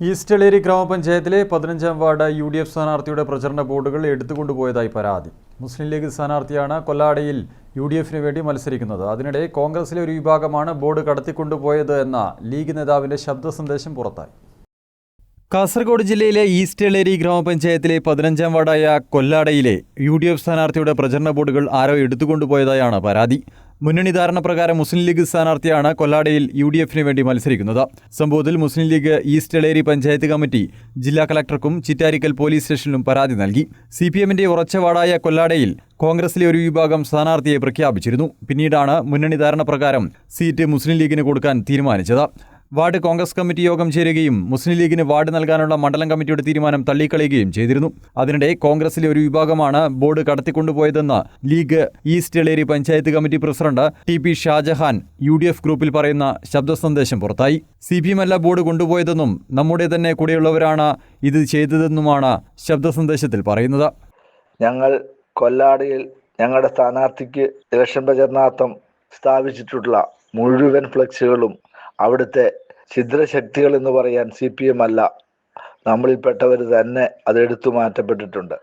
East Eleri ഗ്രാമപഞ്ചായത്തിലെ പതിനഞ്ചാം ward U D F സ്ഥാനാർത്ഥിയുടെ പ്രചരണ ബോർഡുകൾ എടുത്തുകൊണ്ടുപോയതായി പരാതി. മുസ്ലിം ലീഗ് സ്ഥാനാർത്ഥിയാണ് കൊല്ലാടയിൽ യു ഡി എഫിന് വേണ്ടി മത്സരിക്കുന്നത്. അതിനിടെ കോൺഗ്രസിലെ ഒരു വിഭാഗമാണ് ബോർഡ് കടത്തിക്കൊണ്ടുപോയത് എന്ന ലീഗ് നേതാവിന്റെ ശബ്ദ സന്ദേശം പുറത്തായി. കാസർഗോഡ് ജില്ലയിലെ ഈസ്റ്റ് എളേരി ഗ്രാമപഞ്ചായത്തിലെ പതിനഞ്ചാം വാർഡായ കൊല്ലാടയിലെ യു ഡി എഫ് സ്ഥാനാർത്ഥിയുടെ പ്രചരണ ബോർഡുകൾ ആരോ എടുത്തുകൊണ്ടുപോയതായാണ് പരാതി. മുന്നണി ധാരണ പ്രകാരം മുസ്ലിം ലീഗ് സ്ഥാനാർത്ഥിയാണ് കൊല്ലാടയിൽ യു ഡി എഫിന് വേണ്ടി മത്സരിക്കുന്നത്. സംഭവത്തിൽ മുസ്ലിം ലീഗ് ഈസ്റ്റ് എളേരി പഞ്ചായത്ത് കമ്മിറ്റി ജില്ലാ കളക്ടർക്കും ചിറ്റാരിക്കൽ പോലീസ് സ്റ്റേഷനിലും പരാതി നൽകി. സി പി എമ്മിന്റെ ഉറച്ച വാർഡായ കൊല്ലാടയിൽ കോൺഗ്രസിലെ ഒരു വിഭാഗം സ്ഥാനാർത്ഥിയെ പ്രഖ്യാപിച്ചിരുന്നു. പിന്നീടാണ് മുന്നണി ധാരണ പ്രകാരം സീറ്റ് മുസ്ലിം ലീഗിന് കൊടുക്കാൻ തീരുമാനിച്ചത്. വാർഡ് കോൺഗ്രസ് കമ്മിറ്റി യോഗം ചേരുകയും മുസ്ലിം ലീഗിന് വാർഡ് നൽകാനുള്ള മണ്ഡലം കമ്മിറ്റിയുടെ തീരുമാനം തള്ളിക്കളയുകയും ചെയ്തിരുന്നു. അതിനിടെ കോൺഗ്രസിലെ ഒരു വിഭാഗമാണ് board കടത്തിക്കൊണ്ടുപോയതെന്ന് League East Eleri panchayat committee president T P Shajahan U D F ഗ്രൂപ്പിൽ പറയുന്ന ശബ്ദ സന്ദേശം പുറത്തായി. സി പി എം അല്ല ബോർഡ് കൊണ്ടുപോയതെന്നും നമ്മുടെ തന്നെ കൂടെയുള്ളവരാണ് ഇത് ചെയ്തതെന്നുമാണ് ശബ്ദ സന്ദേശത്തിൽ പറയുന്നത്. ഞങ്ങൾ കൊല്ലാടിയിൽ ഞങ്ങളുടെ സ്ഥാനാർത്ഥിക്ക് ഇലക്ഷൻ പ്രചരണാർത്ഥം സ്ഥാപിച്ചിട്ടുള്ള മുഴുവൻ ഫ്ലെക്സുകളും അവിടുത്തെ ഛിദ്രശക്തികൾ എന്ന് പറയാൻ സി പി എം അല്ല. നമ്മളിൽപ്പെട്ടവർ തന്നെ അതെടുത്തു മാറ്റപ്പെട്ടിട്ടുണ്ട്.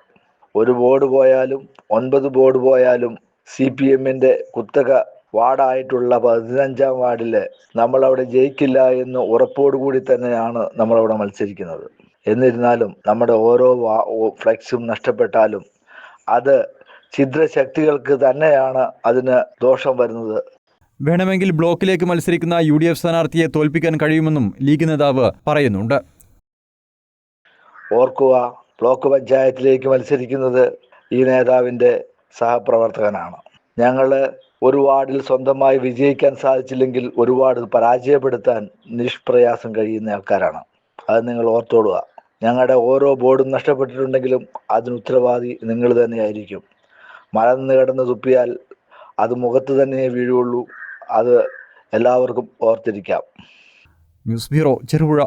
ഒരു ബോർഡ് പോയാലും ഒൻപത് ബോർഡ് പോയാലും സി പി എമ്മിന്റെ കുത്തക വാർഡായിട്ടുള്ള പതിനഞ്ചാം വാർഡിൽ നമ്മളവിടെ ജയിക്കില്ല എന്ന് ഉറപ്പോടുകൂടി തന്നെയാണ് നമ്മളവിടെ മത്സരിക്കുന്നത്. എന്നിരുന്നാലും നമ്മുടെ ഓരോ ഫ്ലെക്സും നഷ്ടപ്പെട്ടാലും അത് ഛിദ്രശക്തികൾക്ക് തന്നെയാണ് അതിന് ദോഷം വരുന്നത് വേണമെങ്കിൽ ബ്ലോക്കിലേക്ക് മത്സരിക്കുന്ന യു ഡി എഫ് സ്ഥാനാർത്ഥിയെ തോൽപ്പിക്കാൻ കഴിയുമെന്നും ലീഗ് നേതാവ് പറയുന്നുണ്ട്. ഓർക്കുക ബ്ലോക്ക് പഞ്ചായത്തിലേക്ക് മത്സരിക്കുന്നത് ഈ നേതാവിന്റെ സഹപ്രവർത്തകനാണ്. ഞങ്ങൾ ഒരു വാർഡിൽ സ്വന്തമായി വിജയിക്കാൻ സാധിച്ചില്ലെങ്കിൽ ഒരു വാർഡ് പരാജയപ്പെടുത്താൻ നിഷ്പ്രയാസം കഴിയുന്ന ആൾക്കാരാണ്. അത് നിങ്ങൾ ഓർത്തോടുക. ഞങ്ങളുടെ ഓരോ ബോർഡും നഷ്ടപ്പെട്ടിട്ടുണ്ടെങ്കിലും അതിന് ഉത്തരവാദി നിങ്ങൾ തന്നെയായിരിക്കും. മലന്ന് കിടന്ന് തുപ്പിയാൽ അത് മുഖത്ത് തന്നെ വീഴുള്ളൂ അത് എല്ലാവർക്കും ഓർത്തിരിക്കാം. News bureau Cherupuzha.